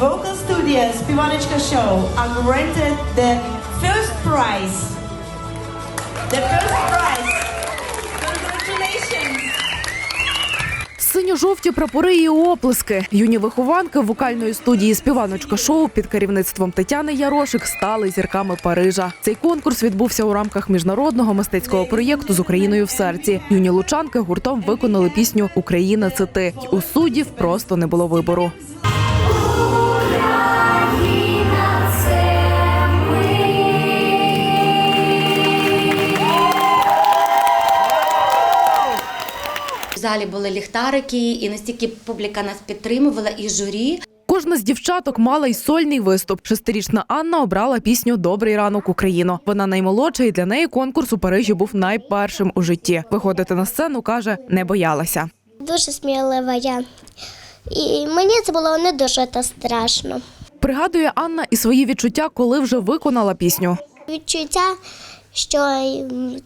Vocal Studios Pivanechka Show are granted the first prize. The first prize. Congratulations. Синьо-жовті прапори і оплески. Юні вихованки вокальної студії співаночка шоу під керівництвом Тетяни Ярошик стали зірками Парижа. Цей конкурс відбувся у рамках міжнародного мистецького проєкту з Україною в серці. Юні лучанки гуртом виконали пісню Україна це ти. Й У суддів просто не було вибору. Залі були ліхтарики, і настільки публіка нас підтримувала, і журі. Кожна з дівчаток мала й сольний виступ. Шестирічна Анна обрала пісню Добрий ранок Україно. Вона наймолодша, і для неї конкурс у Парижі був найпершим у житті. Виходити на сцену каже, не боялася. Дуже смілива я. І мені це було не дуже та страшно. Пригадує Анна і свої відчуття, коли вже виконала пісню. Відчуття, що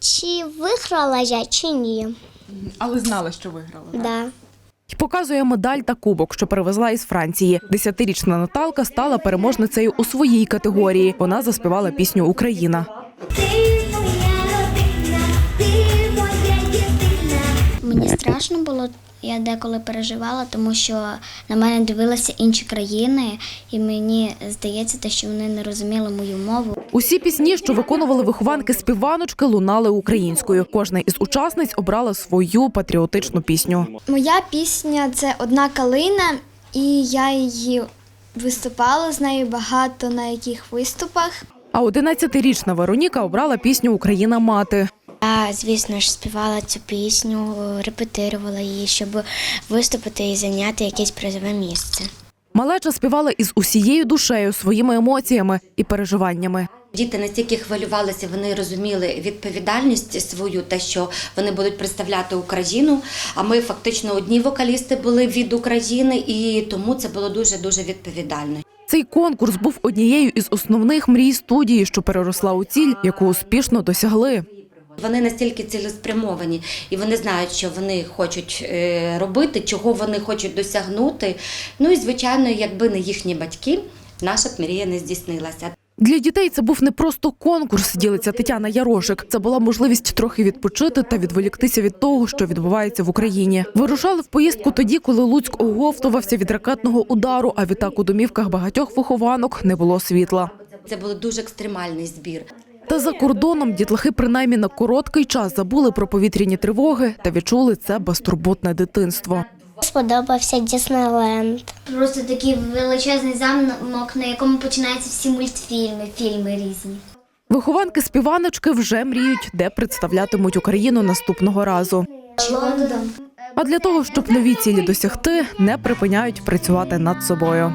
чи виграла я, чи ні. Але знала, що виграла. Да. І показує медаль та кубок, що привезла із Франції. Десятирічна Наталка стала переможницею у своїй категорії. Вона заспівала пісню Україна. Страшно було, я деколи переживала, тому що на мене дивилися інші країни, і мені здається, те, що вони не розуміли мою мову. Усі пісні, що виконували вихованки співаночки, лунали українською. Кожна із учасниць обрала свою патріотичну пісню. Моя пісня це одна калина, і я її виступала з нею багато на яких виступах. А 11-річна Вероніка обрала пісню Україна мати. Я, звісно ж, співала цю пісню, репетирувала її, щоб виступити і зайняти якесь призове місце. Малеча співала із усією душею, своїми емоціями і переживаннями. Діти настільки хвилювалися, вони розуміли відповідальність свою, те, що вони будуть представляти Україну. А ми фактично одні вокалісти були від України, і тому це було дуже дуже відповідально. Цей конкурс був однією із основних мрій студії, що переросла у ціль, яку успішно досягли. Вони настільки цілеспрямовані, і вони знають, що вони хочуть е, робити, чого вони хочуть досягнути. Ну і звичайно, якби не їхні батьки, наша б мрія не здійснилася. Для дітей це був не просто конкурс, ділиться Тетяна Ярошик. Це була можливість трохи відпочити та відволіктися від того, що відбувається в Україні. Вирушали в поїздку тоді, коли Луцьк оговтувався від ракетного удару. А відтак у домівках багатьох вихованок не було світла. Це був дуже екстремальний збір. Та за кордоном дітлахи принаймні на короткий час забули про повітряні тривоги та відчули це безтурботне дитинство. Сподобався Діснейленд. Просто такий величезний замок, на якому починаються всі мультфільми, фільми різні. Вихованки співаночки вже мріють, де представлятимуть Україну наступного разу. Лондон. А для того, щоб нові цілі досягти, не припиняють працювати над собою.